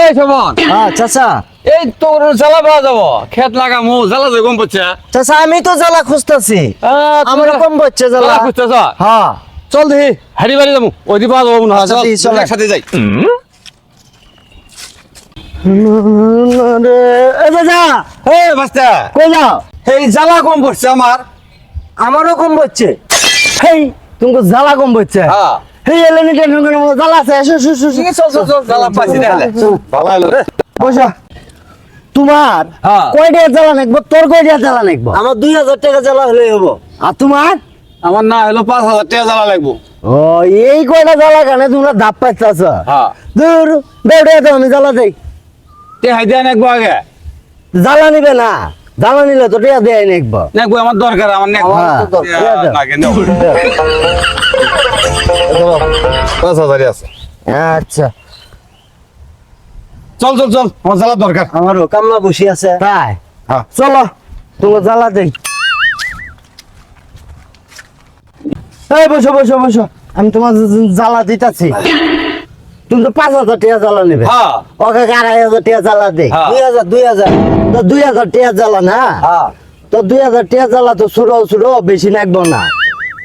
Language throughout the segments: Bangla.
এই শোভন। হ্যাঁ চাচা। এই তোর জ্বালা পাওয়া যাব। খেত লাগামো জ্বালা যে গম পাচ্ছে চাচা আমি তো জ্বালা খুঁজতেছি। আমার কম বচ্ছে জ্বালা। খুঁজতেছ? হ্যাঁ। চল দেখি হাড়ি বাড়ি যাব। ওই দিয়ে পাওয়া যাব আচ্ছা, চল একসাথে যাই। এই জ্বালা কম পড়ছে আমার। আমারও কম বচ্ছে হেই তুমি জ্বালা কম বচ্ছে হ্যাঁ। হেই এলেনি টেনশন করে মতো জ্বালা আছে এসো চল চল চল জ্বালা পাইছি তাহলে। ভালো হলো রে। বসো। তোমার হ্যাঁ। কয় টাকা জ্বালা নেকবো? তোর কয় টাকা জ্বালা নেকবো? আমার দুই হাজার টাকা জ্বালা হলেই হব। আর তোমার? আমার না হলো পাঁচ হাজার টাকা জ্বালা লাগবো। ও এই কয়টা জ্বালা কানে তোমরা ধাপ পাইতেছ? হ্যাঁ। দূর দেও, আমি জ্বালা দেই। তে হাই দেয় নাকবো আগে। জ্বালা নিবে না। জ্বালা নিলে তো টিয়া দেয় নেকবো আমার দরকার আমার নাকবো আমার তো দরকার। নাকে নাও পাঁচ হাজারই আছে। আচ্ছা। চল চল চল আমার জ্বালা দরকার। আমারও কামলা বসে আছে। তাই? হ্যাঁ। চলো। তোমার জ্বালা দেই। এই বসো বসো বসো। আমি তোমার জ্বালা দিতেছি। তুমি তো পাঁচ হাজার টাকা জ্বালা নেবে। হ্যাঁ। ওকে আড়াই হাজার টাকা জ্বালা দে? হ্যাঁ। দুই হাজার দুই হাজার। তো দুই হাজার টাকা জ্বালা না? হ্যাঁ। তো দুই হাজার টাকা জ্বালা তো ছোট ছোট বেশি লাগবো না।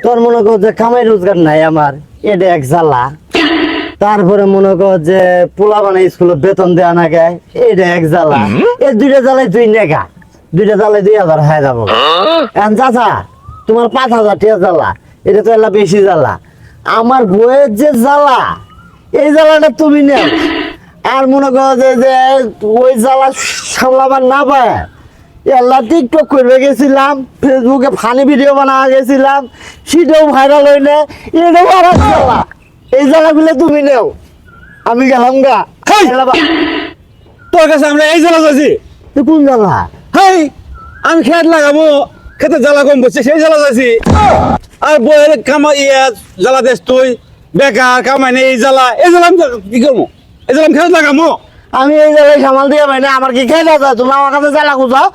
তোর মনে কর যে কামাই রোজগার নাই আমার এটা এক জ্বালা। তারপরে মনে কর যে পোলা বানাই স্কুলে বেতন দেওয়া না গায় এটা এক জ্বালা। এই দুইটা জ্বালাই দুই নেগা দুইটা জ্বালাই দুই হাজার হয়ে যাব। চাচা তোমার পাঁচ হাজার টিয়া জ্বালা এটা তো এলা বেশি জ্বালা। আমার বইয়ের যে জ্বালা এই জ্বালাটা তুমি নেও। আর মনে করো যে যে ওই জ্বালা সামলাবার না পায়। এল্লা টিকটক করে গেছিলাম ফেসবুকে ফানি ভিডিও বানা গেছিলাম সেটাও ভাইরাল হইলে এটাও আর জ্বালা। এই জ্বালাগুলো তুমি নেও। আমি গেলাম গা। হেই! তোর কাছে আমরা এই জ্বালা যাচ্ছি কোন জ্বালা? হেই আমি খেত লাগাবো খেতে জ্বালা কম পড়ছে সেই জ্বালা যাচ্ছি আর বইয়ের কামা ইয়ে জ্বালা দেশ তুই। বেকার কামাইনে এই জ্বালা এই জ্বালা কি করব? এই জ্বালা খেয়ে লাগামো? আমি এই জ্বালায় সামাল দিয়ে পাই আমার কি খেয়ে যাচ্ছে তুমি আমার কাছে জ্বালা খুঁজাও।